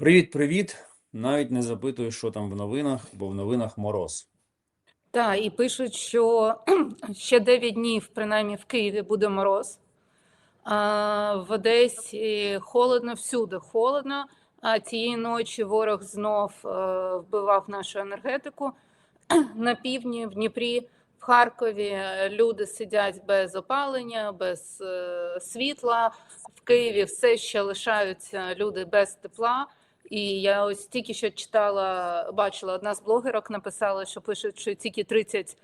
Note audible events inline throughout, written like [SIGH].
Привіт, привіт. Навіть не запитую, що там в новинах, бо в новинах мороз. Так, і пишуть, що [CLEARS THROAT] ще 9 днів, принаймні в Києві, буде мороз. А в Одесі холодно, всюди холодно. А цієї ночі ворог знов е, вбивав нашу енергетику. [CLEARS THROAT] На півдні, в Дніпрі, в Харкові е, люди сидять без опалення, без е, світла. В Києві все ще лишаються люди без тепла. І я ось тільки що читала, бачила, одна з блогерок написала, що пишуть, що тільки 30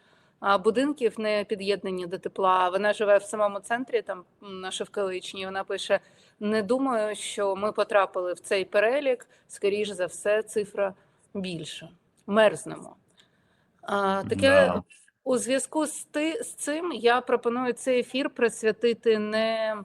будинків не під'єднані до тепла. Вона живе в самому центрі, там на Шевкаличній. Вона пише: не думаю, що ми потрапили в цей перелік. Скоріш за все, цифра більша. Мерзнемо. А, таке Да. у зв'язку з, ти, з цим я пропоную цей ефір присвятити не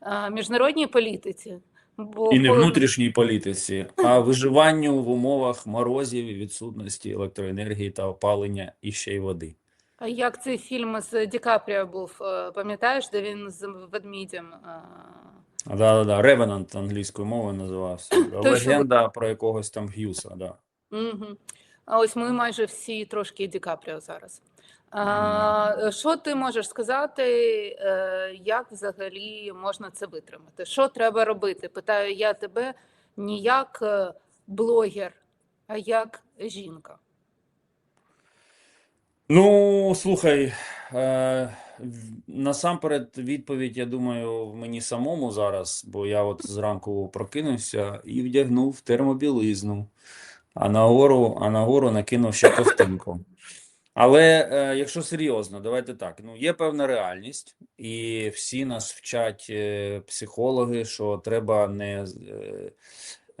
а, міжнародній політиці. Бо І не внутрішній політиці, а виживанню в умовах морозів і відсутності електроенергії та опалення і ще й води. А Як цей фільм з Ді Капріо був, е, пам'ятаєш, де він з ведмідем? е, Да, да, да. Ревенант англійською мовою називався. Легенда про якогось там Г'юса. Да. Мгм. А ось ми майже всі трошки Ді Капріо зараз. А, що ти можеш сказати, е, як взагалі можна це витримати? Що треба робити? Питаю я тебе не як е, блогер, а як жінка. Ну, слухай, е, насамперед відповідь, я думаю, в мені самому зараз, бо я от зранку прокинувся і вдягнув термобілизну, а нагору, а нагору накинув ще ковтинку. Але е, якщо серйозно, давайте так. Ну, є певна реальність, і всі нас вчать е, психологи, що треба не е,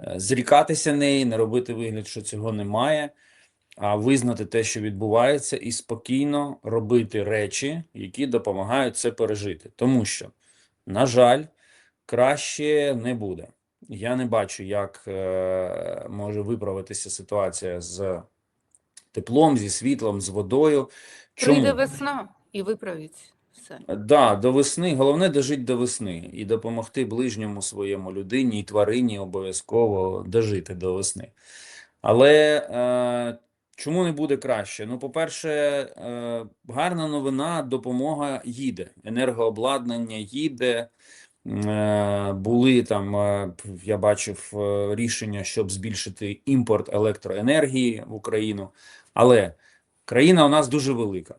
е, зрікатися неї, не робити вигляд, що цього немає а визнати те, що відбувається, і спокійно робити речі, які допомагають це пережити. Тому що, на жаль, краще не буде. Я не бачу, як е, може виправитися ситуація з теплом, зі світлом, з водою. Прийде весна і виправить все. Да, до весни. Головне дожити до весни і допомогти ближньому своєму людині і тварині обов'язково дожити до весни. Але е, чому не буде краще? Ну, по-перше, е, гарна новина, допомога їде. Енергообладнання їде. Е, були там, е, я бачив е, рішення, щоб збільшити імпорт електроенергії в Україну. Але країна у нас дуже велика.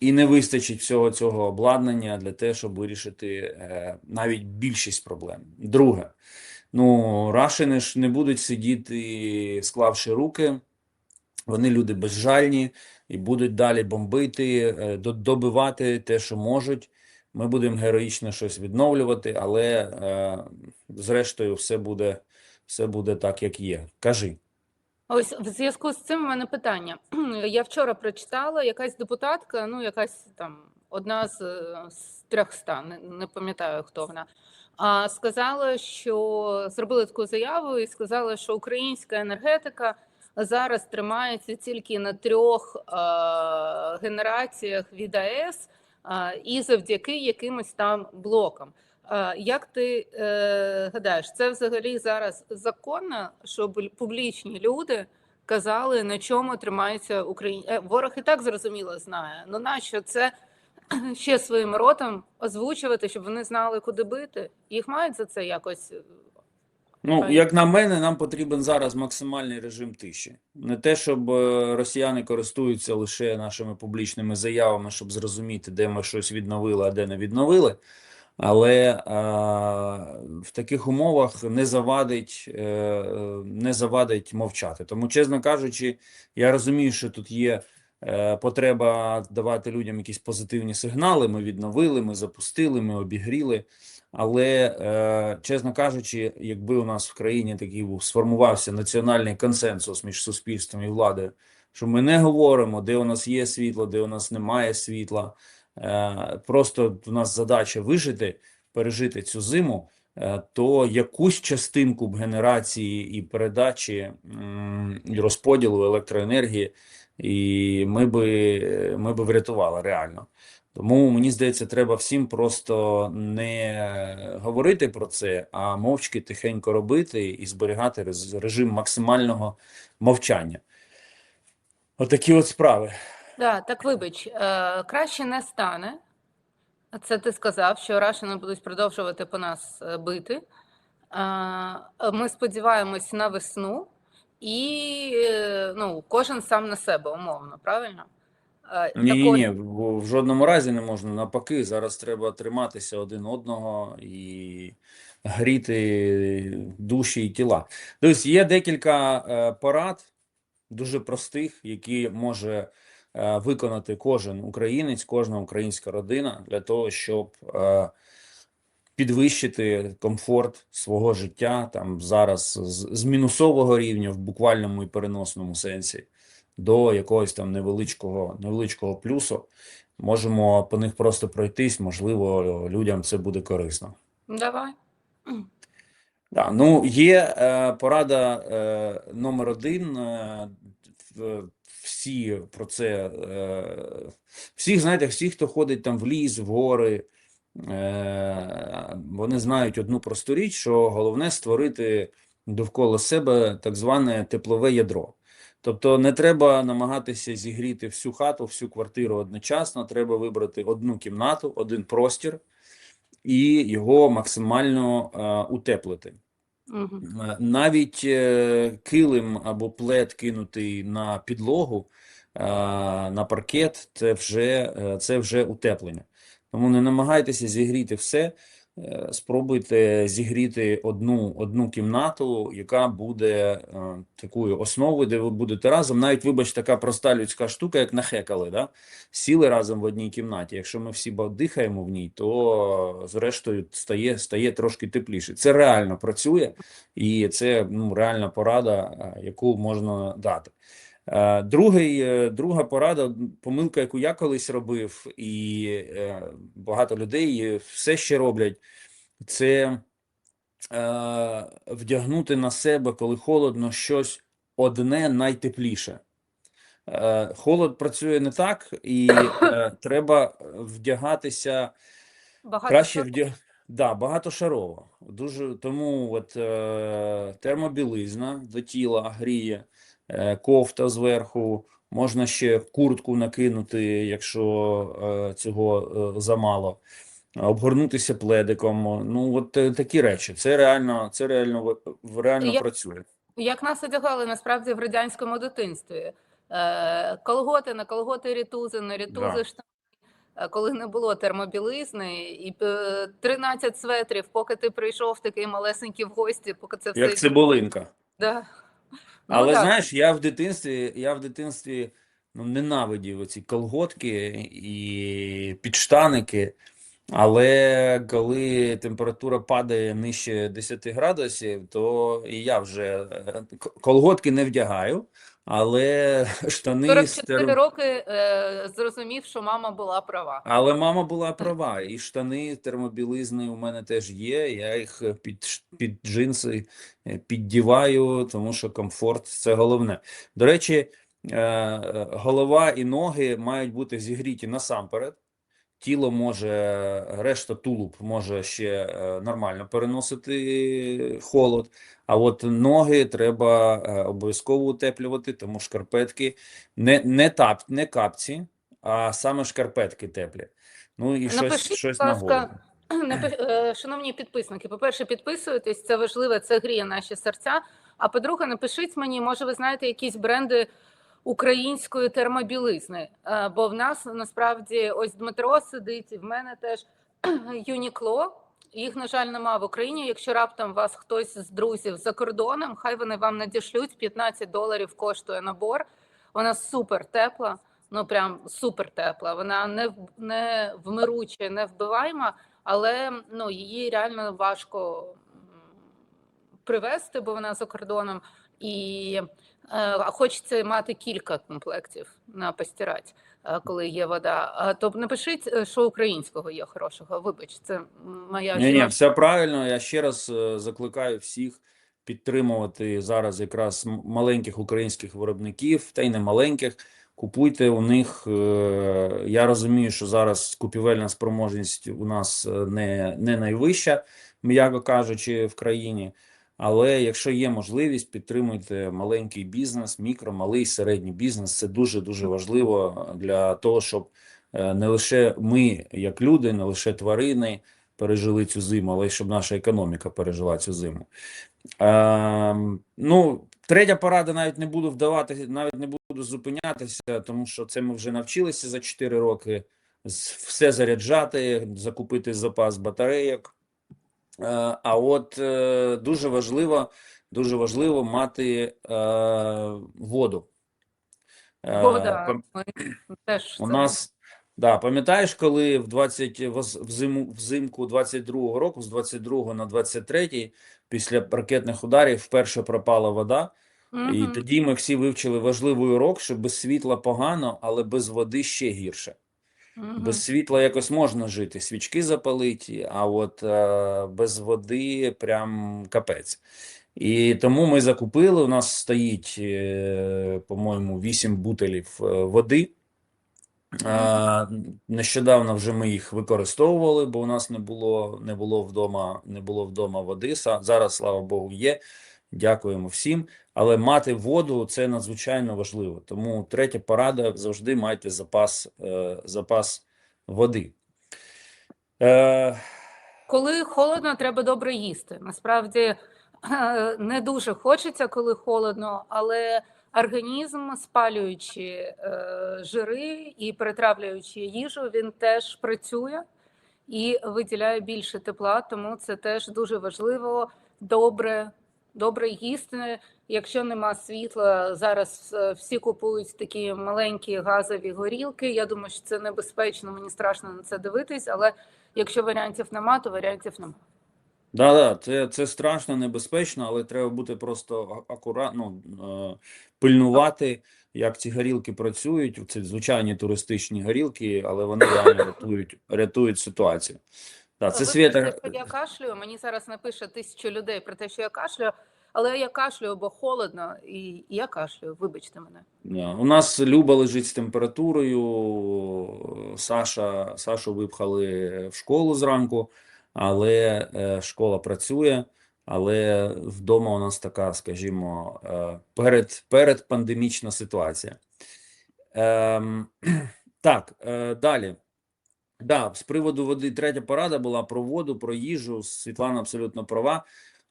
І не вистачить всього цього обладнання для того, щоб вирішити е, навіть більшість проблем. Друге, ну, рашини ж не будуть сидіти, склавши руки. Вони люди безжальні і будуть далі бомбити, е, добивати те, що можуть. Ми будемо героїчно щось відновлювати, але е, зрештою все буде, все буде так, як є. Кажи. Ось в зв'язку з цим у мене питання. [CLEARS THROAT] Я вчора прочитала, якась депутатка, ну якась там одна з, е, з 300, не, не пам'ятаю хто вона. А сказала, що зробили таку заяву і сказала, що українська енергетика зараз тримається тільки на трьох е, генераціях від АЕС е, і завдяки якимось там блокам. Як ти е, гадаєш, це взагалі зараз законно, щоб публічні люди казали, на чому тримається Україна? Е, Ворог і так зрозуміло знає. Ну нащо це [CLEARS THROAT] ще своїм ротом озвучувати, щоб вони знали, куди бити? Їх мають за це якось. е, Ну, як на мене, нам потрібен зараз максимальний режим тиші. Не те, щоб е, росіяни користуються лише нашими публічними заявами, щоб зрозуміти, де ми щось відновили, а де не відновили. Але е, в таких умовах не завадить, е, не завадить мовчати. Тому, чесно кажучи, я розумію, що тут є е, потреба давати людям якісь позитивні сигнали. Ми відновили, ми запустили, ми обігріли. Але, е, чесно кажучи, якби у нас в країні такий був сформувався національний консенсус між суспільством і владою, що ми не говоримо, де у нас є світло, де у нас немає світла. Е, просто у нас задача вижити, пережити цю зиму, е, то якусь частинку генерації і передачі і розподілу електроенергії, і ми би, ми би врятували реально. Тому мені здається, треба всім просто не говорити про це, а мовчки тихенько робити і зберігати режим максимального мовчання. Отакі от справи. Да, так вибач, е, краще не стане. Це ти сказав, що рашини будуть продовжувати по нас е, бити. Е, Ми сподіваємось на весну, і е, ну, кожен сам на себе, умовно, правильно? Е, Ні, ні, ні, в жодному разі не можна. Навпаки, зараз треба триматися один одного і гріти душі і тіла. Тобто є декілька е, порад, дуже простих, які може е, виконати кожен українець, кожна українська родина для того, щоб е, підвищити комфорт свого життя там зараз з, з мінусового рівня в буквальному і переносному сенсі до якогось там невеличкого, невеличкого плюсу. Можемо по них просто пройтись, можливо, людям це буде корисно. Давай. Да, ну є е, порада е, номер один. Е, в- всі про це, е, всіх, знаєте, всі, хто ходить там в ліс, в гори, е, вони знають одну просту річ, що головне створити довкола себе так зване теплове ядро. Тобто не треба намагатися зігріти всю хату, всю квартиру одночасно, треба вибрати одну кімнату, один простір і його максимально е, утеплити. Е, Навіть е, килим або плед кинутий на підлогу, на паркет, це вже, е, це вже утеплення. Тому не намагайтеся зігріти все, спробуйте зігріти одну, одну кімнату, яка буде е, такою основою, де ви будете разом. Навіть, вибач, така проста людська штука, як нахекали, да? Сіли разом в одній кімнаті. Якщо ми всі дихаємо в ній, то е, зрештою стає, стає трошки тепліше. Це реально працює. І це ну, реальна порада, е, яку можна дати. Е, Другий, е, друга порада, помилка, яку я колись робив, і е, багато людей все ще роблять, це вдягнути на себе, коли холодно, щось одне найтепліше. Холод працює не так, і треба вдягатися Багато Краще вдяг... да, багатошарово. Дуже тому от термобілизна до тіла гріє. Кофта зверху, можна ще куртку накинути, якщо е... цього е... замало, обгорнутися пледиком. Ну, от е, такі речі. Це реально, це реально реально Я- працює. Як нас одягали насправді в радянському дитинстві. Е, колготи на колготи рітузи, на рітузи Да. штани. Е, Коли не було термобілизни, і е, 13 светрів, поки ти прийшов такий малесенький в гості, поки це все Як цибулинка. Да. Ну, Але ну, знаєш, я в дитинстві, я в дитинстві ну, ненавидів оці колготки і підштаники. Але коли температура падає нижче 10 градусів, то і я вже е, колготки не вдягаю, але [LAUGHS] штани з 44 стер... роки е, зрозумів, що мама була права. Але мама була права, і штани термобілизни у мене теж є. Я їх е, під, під джинси е, піддіваю, тому що комфорт це головне. До речі, е, е, голова і ноги мають бути зігріті насамперед. Тіло може, решта тулуб може ще е, нормально переносити холод. А от ноги треба е, обов'язково утеплювати, тому шкарпетки не, не, тап, не капці, а саме шкарпетки теплі. Ну і щось, Напишіть, щось будь на голову. [CLEARS THROAT] Е, Шановні підписники, по-перше, підписуйтесь, це важливо, це гріє наші серця. А по-друге, напишіть мені, може, ви знаєте якісь бренди української термобілизни. Е, Бо в нас насправді ось Дмитро сидить, і в мене теж [CLEARS THROAT] Юнікло. Їх, на жаль, нема в Україні. Якщо раптом вас хтось з друзів за кордоном, хай вони вам надішлють 15 доларів коштує набор. Вона супер тепла, ну прям супер тепла. Вона не не вмируча, не вбиваєма, але ну її реально важко привезти, бо вона за кордоном. І хочеться мати кілька комплектів на постирати, е, коли є вода. А, То напишіть, е, що українського є хорошого. Вибач, це моя Ні, ні, все правильно. Я ще раз е, закликаю всіх підтримувати зараз якраз маленьких українських виробників, та й не маленьких. Купуйте у них. е, Я розумію, що зараз купівельна спроможність у нас е, не, не найвища, м'яко кажучи, в країні. Але якщо є можливість, підтримуйте маленький бізнес, мікро, малий, середній бізнес. Це дуже дуже важливо для того, щоб е, не лише ми, як люди, не лише тварини пережили цю зиму, але й щоб наша економіка пережила цю зиму. Ем, ну, третя порада навіть не буду вдавати, навіть не буду зупинятися, тому що це ми вже навчилися за 4 роки. Все заряджати, закупити запас батарейок. Е, А от е, дуже важливо, дуже важливо мати е, воду. Вода, ми теж у нас, да, пам'ятаєш, коли в 20, взиму, взимку 22-го року, з 22 на 23, після ракетних ударів вперше пропала вода, і тоді ми всі вивчили важливий урок, що без світла погано, але без води ще гірше. Мгм. Без світла якось можна жити, свічки запалити, а от е, без води прям капець. І тому ми закупили. У нас стоїть, е, по-моєму, 8 бутелів е, води. Е, нещодавно вже ми їх використовували, бо у нас не було, не було вдома, не було вдома води. Зараз, слава Богу, є. Дякуємо всім. Але мати воду це надзвичайно важливо. Тому третя порада завжди майте запас, е, запас води. Е, Коли холодно, треба добре їсти. Насправді е, не дуже хочеться, коли холодно, але організм, спалюючи е, жири і перетравлюючи їжу, він теж працює і виділяє більше тепла, тому це теж дуже важливо добре, добре їсти. Якщо нема світла, зараз е, всі купують такі маленькі газові горілки. Я думаю, що це небезпечно, мені страшно на це дивитись, але Якщо варіантів нема, то варіантів нема. Да, да, це, це страшно, небезпечно, але треба бути просто акуратно, е, пильнувати, як ці горілки працюють. Це звичайні туристичні горілки, але вони реально рятують, рятують ситуацію. Да, це Ви Свята. що Я кашлюю. Мені зараз напише тисячу людей про те, що я кашлюю, але я кашлюю, бо холодно, і я кашлюю. Вибачте мене. Да, У нас Люба лежить з температурою. Саша, Сашу випхали в школу зранку, але е, школа працює. Але вдома у нас така, скажімо, е, перед, передпандемічна ситуація. Ем, [CLEARS THROAT] так, е, далі. Да, з приводу води, третя порада була про воду, про їжу. Світлана абсолютно права.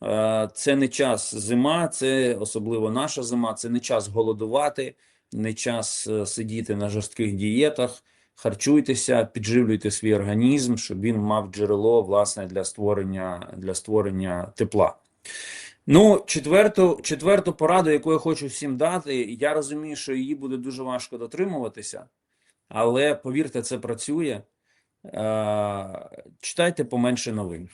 Е, Це не час зима, це особливо наша зима, це не час голодувати, не час е, сидіти на жорстких дієтах. Харчуйтеся, підживлюйте свій організм, щоб він мав джерело власне для створення, для створення тепла. Ну, четверту, четверту пораду, яку я хочу всім дати, я розумію, що її буде дуже важко дотримуватися, але повірте, це працює. Е, Читайте поменше новин.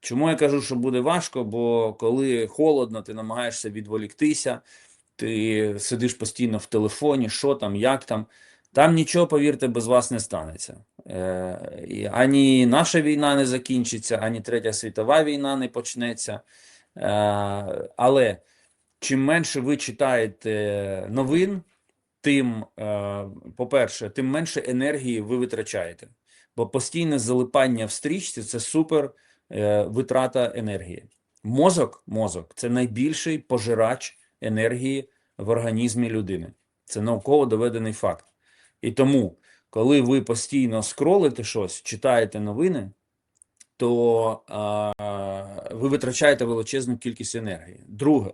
Чому я кажу, що буде важко? Бо коли холодно, ти намагаєшся відволіктися, ти сидиш постійно в телефоні, що там, як там. Там нічого, повірте, без вас не станеться. Е, ані наша війна не закінчиться, ані Третя світова війна не почнеться. Е, але чим менше ви читаєте новин, тим, е, по-перше, тим менше енергії ви витрачаєте. Бо постійне залипання в стрічці це супер е, витрата енергії. Мозок, мозок це найбільший пожирач енергії в організмі людини. Це науково доведений факт. І тому, коли ви постійно скролите щось, читаєте новини, то а, ви витрачаєте величезну кількість енергії. Друге,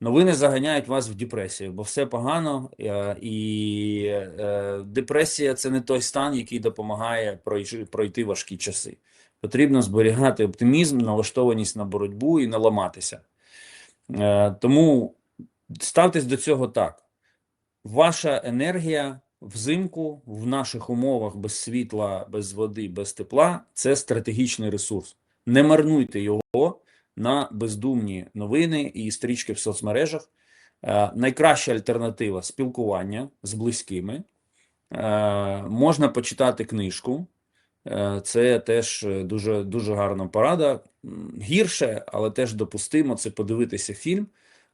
новини заганяють вас в депресію, бо все погано, е, і е, депресія це не той стан, який допомагає пройти, важкі часи. Потрібно зберігати оптимізм, налаштованість на боротьбу і не ламатися. Е, Тому ставтесь до цього так. Ваша енергія взимку в наших умовах без світла, без води, без тепла це стратегічний ресурс. Не марнуйте його на бездумні новини і стрічки в соцмережах. Е, найкраща альтернатива спілкування з близькими. Е, можна почитати книжку. Е, Це теж дуже, дуже гарна порада. Гірше, але теж допустимо, це подивитися фільм,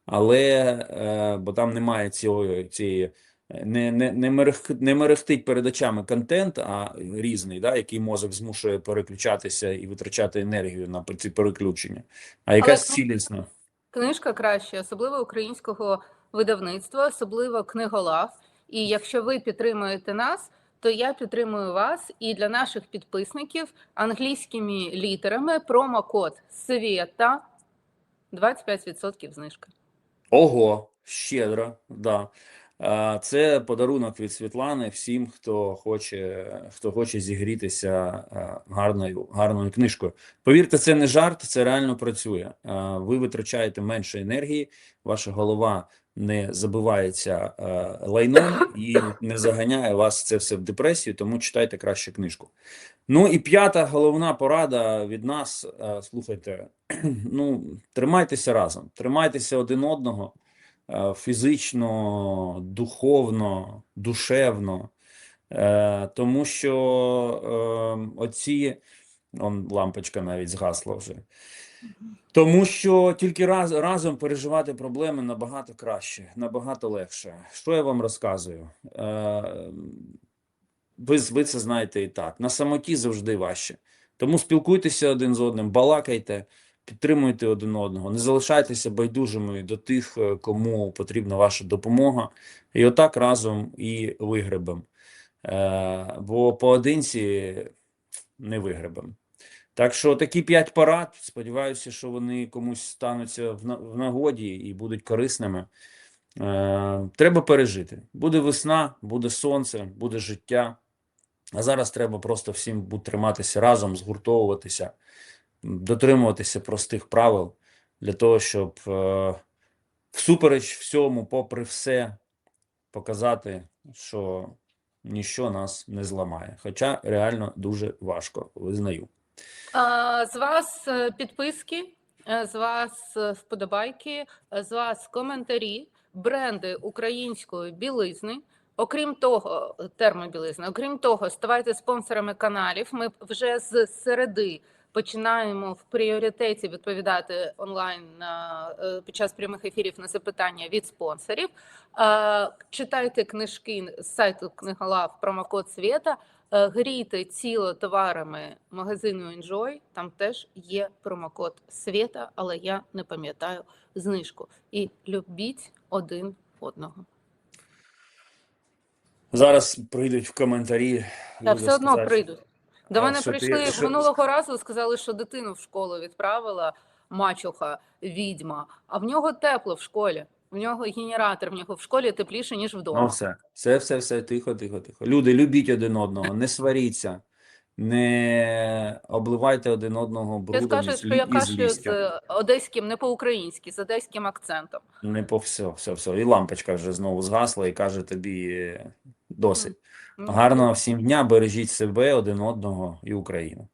але бо там немає цього, цієї не, не, не, мерех, не мерехтить перед очами контент, а різний, да, який мозок змушує переключатися і витрачати енергію на ці переключення, а якась цілісна. Книжка краще, особливо українського видавництва, особливо книголав. І якщо ви підтримуєте нас, то я підтримую вас і для наших підписників англійськими літерами промокод SVETA 25% знижка. Ого, щедро, да. Це подарунок від Світлани всім, хто хоче, хто хоче зігрітися гарною, гарною книжкою. Повірте, це не жарт, це реально працює. Ви витрачаєте менше енергії, ваша голова не забивається лайном і не заганяє вас це все в депресію, тому читайте краще книжку. Ну і п'ята головна порада від нас. Слухайте, [CLEARS THROAT] ну тримайтеся разом, тримайтеся один одного фізично, духовно, душевно, Е, тому що е, оці он лампочка навіть згасла вже. Тому що тільки раз, разом переживати проблеми набагато краще, набагато легше. Що я вам розказую? Е, ви, ви це знаєте і так. На самоті завжди важче. Тому спілкуйтеся один з одним, балакайте, підтримуйте один одного, не залишайтеся байдужими до тих, е, кому потрібна ваша допомога. І отак разом і вигребем. Е, бо поодинці не вигребем. Так що такі п'ять порад. Сподіваюся, що вони комусь стануться в на- в нагоді і будуть корисними. Е, Треба пережити. Буде весна, буде сонце, буде життя. А зараз треба просто всім триматися разом, згуртовуватися, дотримуватися простих правил для того, щоб е, всупереч всьому, попри все, показати, що ніщо нас не зламає. Хоча реально дуже важко, визнаю. З вас е, підписки, е, з вас вподобайки, з вас коментарі, бренди української білизни. Окрім того, термобілизни, окрім того, ставайте спонсорами каналів. Ми вже з середи починаємо в пріоритеті відповідати онлайн на е, під час прямих ефірів на запитання від спонсорів. Е, Читайте книжки з сайту книголав промокод Свєта. Е, Грійте тіло товарами магазину Enjoy, там теж є промокод Свєта, але я не пам'ятаю знижку. І любіть один одного. Зараз прийдуть в коментарі. Та все одно сказати, прийдуть. До мене що ти- прийшли що- минулого разу, сказали, що дитину в школу відправила мачуха, відьма, а в нього тепло в школі. В нього генератор, в нього в школі тепліше, ніж Ну, вдома. все, все, все, все, тихо, тихо, тихо. Люди, любіть один одного, не сваріться, не обливайте один одного брудом і скажеш, що я і з е, одеським, не по-українськи, з одеським акцентом. Не по все, все, все. І лампочка вже знову згасла і каже тобі досить. Гарного всім дня, бережіть себе, один одного і Україну.